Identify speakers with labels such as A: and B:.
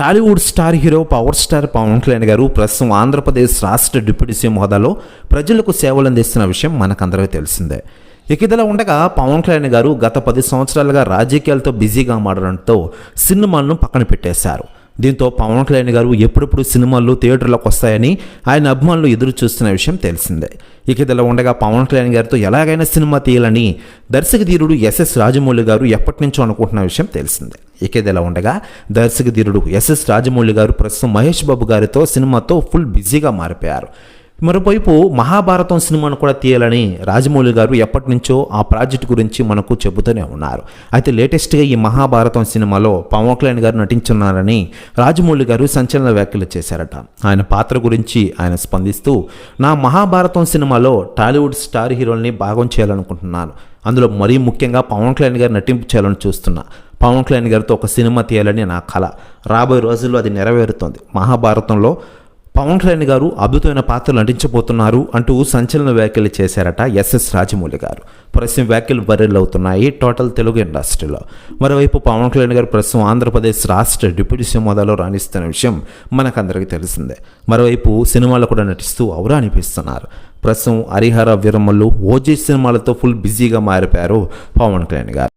A: Tollywood star hero power star Pawan Kalyan గారు ప్రస్తుతం ఆంధ్రప్రదేశ్ రాష్ట్ర డిప్యూటీ సీఎం హోదాలో ప్రజలకు సేవలు అందిస్తున్న విషయం మనకందరికీ తెలిసిందే. ఇక ఇదిలా ఉండగా పవన్ కళ్యాణ్ గారు గత పది సంవత్సరాలుగా రాజకీయాలతో బిజీగా మారడంతో సినిమాలను పక్కన పెట్టేశారు. దీంతో పవన్ కళ్యాణ్ గారు ఎప్పుడెప్పుడు సినిమాలు థియేటర్లోకి వస్తాయని ఆయన అభిమానులు ఎదురు చూస్తున్న విషయం తెలిసిందే. ఇక ఇదిలా ఉండగా పవన్ కళ్యాణ్ గారితో ఎలాగైనా సినిమా తీయాలని దర్శక ధీరుడు ఎస్ఎస్ రాజమౌళి గారు ఎప్పటి నుంచో అనుకుంటున్న విషయం తెలిసిందే. ఇక ఇదిలా ఉండగా దర్శక ధీరుడు ఎస్ఎస్ రాజమౌళి గారు ప్రస్తుతం మహేష్ బాబు గారితో సినిమాతో ఫుల్ బిజీగా మారిపోయారు. మరోవైపు మహాభారతం సినిమాను కూడా తీయాలని రాజమౌళి గారు ఎప్పటి నుంచో ఆ ప్రాజెక్ట్ గురించి మనకు చెబుతూనే ఉన్నారు. అయితే లేటెస్ట్గా ఈ మహాభారతం సినిమాలో పవన్ కళ్యాణ్ గారు నటించున్నారని రాజమౌళి గారు సంచలన వ్యాఖ్యలు చేశారట. ఆయన పాత్ర గురించి ఆయన స్పందిస్తూ నా మహాభారతం సినిమాలో టాలీవుడ్ స్టార్ హీరోల్ని భాగం చేయాలనుకుంటున్నాను. అందులో మరీ ముఖ్యంగా పవన్ కళ్యాణ్ గారు నటింపు చేయాలని చూస్తున్నా. పవన్ కళ్యాణ్ గారితో ఒక సినిమా తీయాలని నా కళ రాబోయే రోజుల్లో అది నెరవేరుతోంది. మహాభారతంలో పవన్ కళ్యాణ్ గారు అద్భుతమైన పాత్రలు నటించబోతున్నారు అంటూ సంచలన వ్యాఖ్యలు చేశారట ఎస్ఎస్ రాజమౌళి గారు. ప్రస్తుతం వ్యాఖ్యలు వైరల్ అవుతున్నాయి. టోటల్ తెలుగు ఇండస్ట్రీలో. మరోవైపు పవన్ కళ్యాణ్ గారు ప్రస్తుతం ఆంధ్రప్రదేశ్ రాష్ట్ర డిప్యూటీ సీఎం హోదాలో రాణిస్తున్న విషయం మనకందరికీ తెలిసిందే. మరోవైపు సినిమాలో కూడా నటిస్తూ అవరా అనిపిస్తున్నారు. ప్రస్తుతం హరిహర వీరమ్మలు ఓజీ సినిమాలతో ఫుల్ బిజీగా మారిపోయారు పవన్ కళ్యాణ్ గారు.